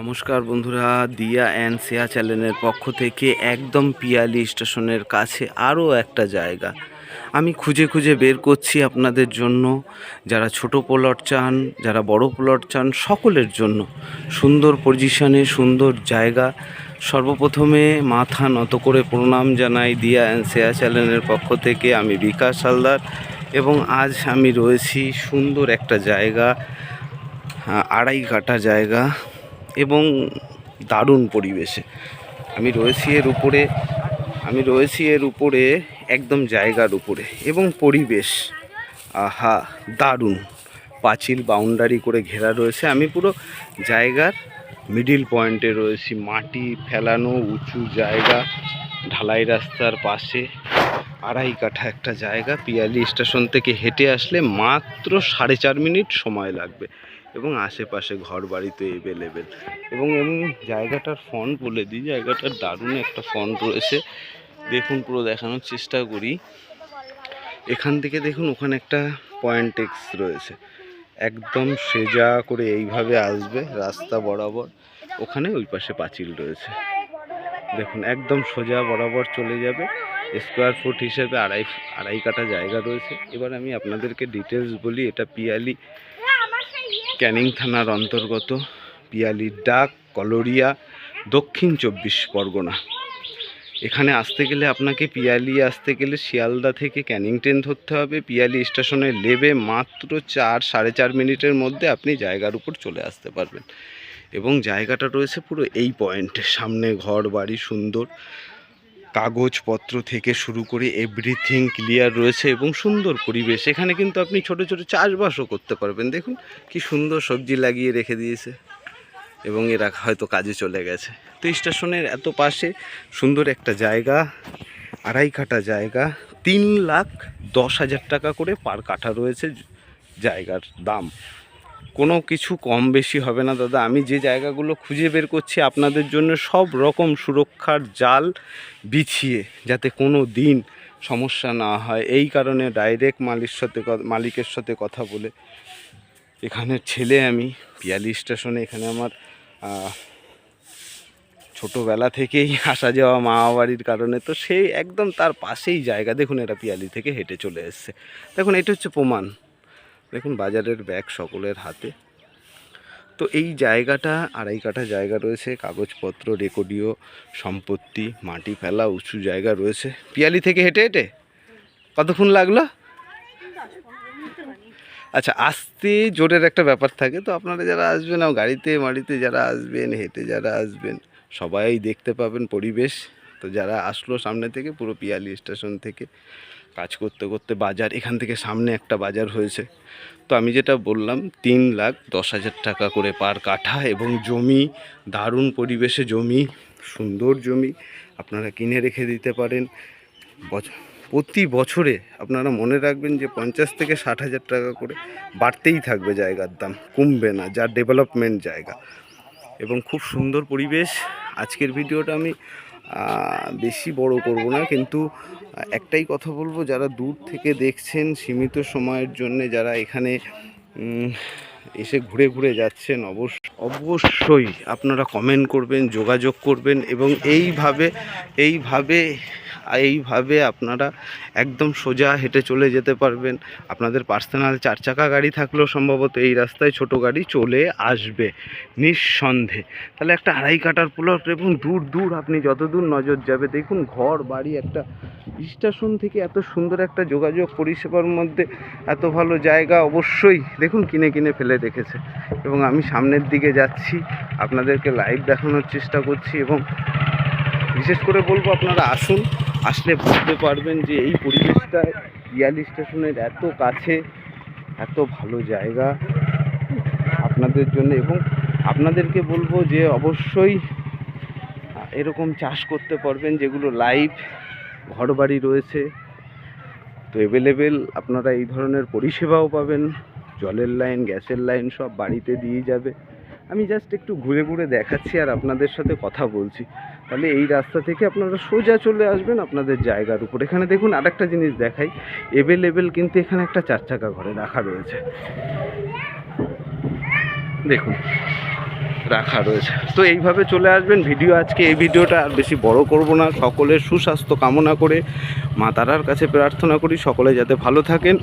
নমস্কার বন্ধুরা, দিয়া অ্যান্ড সেয়া চ্যানেলের পক্ষ থেকে একদম পিয়ালি স্টেশনের কাছে আরও একটা জায়গা। আমি খুঁজে খুঁজে বের করছি আপনাদের জন্য। যারা ছোট প্লট চান, যারা বড় প্লট চান, সকলের জন্য। সুন্দর পজিশনে সুন্দর জায়গা। সর্বপ্রথমে মাথা নত করে প্রণাম জানাই দিয়া অ্যান্ড সেয়া চ্যানেলের পক্ষ থেকে। আমি বিকাশ হালদার এবং আজ আমি রয়েছি সুন্দর একটা জায়গা আড়াই কাটা জায়গা। এবং দারুণ পরিবেশে। আমি রয়েছি এর উপরে, আমি রয়েছি এর উপরে, একদম জায়গার উপরে এবং পরিবেশ। আহা, দারুণ। পাঁচিল বাউন্ডারি করে ঘেরা রয়েছে। আমি পুরো জায়গার মিডিল পয়েন্টে রয়েছি। মাটি ফেলানো, উঁচু জায়গা, ঢালাই রাস্তার পাশে আড়াই কাঠা একটা জায়গা। পিয়ালি স্টেশন থেকে হেঁটে আসলে মাত্র সাড়ে চার মিনিট সময় লাগবে। এবং আশেপাশে ঘর বাড়ি তো এভেলেবেল এবং আমি জায়গাটার ফন্ট বলে দিই, জায়গাটার দারুণ একটা ফন্ট রয়েছে। দেখুন, পুরো দেখানোর চেষ্টা করি। এখান থেকে দেখুন, ওখানে একটা পয়েন্ট এক্স রয়েছে। একদম সোজা করে এইভাবে আসবে, রাস্তা বরাবর। ওখানে ওই পাশে পাঁচিল রয়েছে। দেখুন, একদম সোজা বরাবর চলে যাবে। স্কোয়ার ফুট হিসেবে আড়াই আড়াই কাটা জায়গা রয়েছে। এবার আমি আপনাদেরকে ডিটেলস বলি, এটা পিয়ালি ক্যানিং থানার অন্তর্গত পিয়ালি ডাক, কলোরিয়া, দক্ষিণ চব্বিশ পরগনা। এখানে আসতে গেলে আপনাকে পিয়ালি আসতে গেলে শিয়ালদা থেকে ক্যানিং ট্রেন ধরতে হবে। পিয়ালি স্টেশনে লেবে মাত্র চার, সাড়ে চার মিনিটের মধ্যে আপনি জায়গার উপর চলে আসতে পারবেন। এবং জায়গাটা রয়েছে পুরো এই পয়েন্টে। সামনে ঘর, বাড়ি, সুন্দর। কাগজপত্র থেকে শুরু করে এভরিথিং ক্লিয়ার রয়েছে এবং সুন্দর পরিবেশ। এখানে কিন্তু আপনি ছোট ছোট চাষবাসও করতে পারবেন। দেখুন, কি সুন্দর সবজি লাগিয়ে রেখে দিয়েছে এবং এরা হয়তো কাজে চলে গেছে। তো স্টেশনের এত পাশে সুন্দর একটা জায়গা, আড়াই কাঠা জায়গা, তিন লাখ দশ হাজার টাকা করে পার কাঠা রয়েছে জায়গার দাম। কোনো কিছু কম বেশি হবে না, দাদা। আমি যে জায়গাগুলো খুঁজে বের করছি আপনাদের জন্য সব রকম সুরক্ষার জাল বিছিয়ে যাতে কোনো দিন সমস্যা না হয়। এই কারণে ডাইরেক্ট মালিক সাথে মালিকের সাথে কথা বলে এখানের ছেলে আমি, পিয়ালি স্টেশনে। এখানে আমার ছোটোবেলা থেকেই আসা যাওয়া মা বাড়ির কারণে। তো সেই একদম তার পাশেই জায়গা। দেখুন, এটা পিয়ালি থেকে হেঁটে চলে এসছে। দেখুন, এটা হচ্ছে প্রমাণ। দেখুন, বাজারের ব্যাগ সকলের হাতে। তো এই জায়গাটা, আড়াই কাঠা জায়গা রয়েছে, কাগজপত্র, রেকর্ডীয় সম্পত্তি, মাটি ফেলা, উঁচু জায়গা রয়েছে। পিয়ালি থেকে হেঁটে হেঁটে? কতক্ষণ লাগল? আচ্ছা আসতে জোরের একটা ব্যাপার থাকে, তো আপনারা যারা আসবেন গাড়িতে, মাড়িতে যারা আসবেন, হেঁটে যারা আসবেন, সবাই দেখতে পাবেন পরিবেশ। তো যারা আসলো সামনে থেকে, পুরো পিয়ালি স্টেশন থেকে কাজ করতে করতে বাজার, এখান থেকে সামনে একটা বাজার হয়েছে। তো আমি যেটা বললাম, তিন লাখ দশ হাজার টাকা করে পার কাঠা এবং জমি, দারুণ পরিবেশে জমি, সুন্দর জমি আপনারা কিনে রেখে দিতে পারেন। প্রতি বছরে আপনারা মনে রাখবেন যে পঞ্চাশ থেকে ষাট হাজার টাকা করে বাড়তেই থাকবে জায়গার দাম, কমবে না, যা ডেভেলপমেন্ট জায়গা। এবং খুব সুন্দর পরিবেশ। আজকের ভিডিওটা আমি বেশি বড় করব না, কিন্তু একটাই কথা বলব, যারা দূর থেকে দেখছেন, সীমিত সময়ের জন্য যারা এখানে এসে ঘুরে ঘুরে যাচ্ছেন অবশ্য। অবশ্যই আপনারা কমেন্ট করবেন, যোগাযোগ করবেন এবং এইভাবে এইভাবে এইভাবে আপনারা একদম সোজা হেঁটে চলে যেতে পারবেন। আপনাদের পার্সোনাল চার চাকা গাড়ি থাকলেও সম্ভবত এই রাস্তায় ছোট গাড়ি চলে আসবে, নিঃসন্দেহে। তাহলে একটা আড়াই কাটার প্লট এবং দূর দূর আপনি যতদূর নজর যাবে, দেখুন, ঘর, বাড়ি, একটা স্টেশন থেকে এত সুন্দর একটা যোগাযোগ পরিষেবার মধ্যে, এত ভালো জায়গা অবশ্যই, দেখুন, কিনে কিনে ফেলে রেখেছে এবং আমি সামনের দিকে যাচ্ছি, আপনাদেরকে লাইভ দেখানোর চেষ্টা করছি এবং বিশেষ করে বলব আপনারা আসুন, আসলে বুঝতে পারবেন যে এই পরিবেশটা ইয়ালি স্টেশনের এত কাছে, এত ভালো জায়গা আপনাদের জন্য এবং আপনাদেরকে বলব যে অবশ্যই এরকম চাষ করতে পারবেন যেগুলো লাইভ ঘরবাড়ি রয়েছে। তো অ্যাভেলেবেল আপনারা এই ধরনের পরিষেবাও পাবেন। জলের লাইন, গ্যাসের লাইন সব বাড়িতে দিয়ে যাবে। আমি জাস্ট একটু ঘুরে ঘুরে দেখাচ্ছি আর আপনাদের সাথে কথা বলছি। তাহলে এই রাস্তা থেকে আপনারা সোজা চলে আসবেন আপনাদের জায়গার উপর। এখানে দেখুন আরেকটা জিনিস দেখাই। এভেলেবেল কিন্তু এখানে একটা চার চাকা ঘরে রাখা রয়েছে। দেখুন, রাখা রয়েছে। তো এইভাবে চলে আসবেন ভিডিও আজকে। এই ভিডিওটা আর বেশি বড় করব না। সকলের সুস্বাস্থ্য কামনা করে মা তারার কাছে প্রার্থনা করি। সকলে যাতে ভালো থাকেন।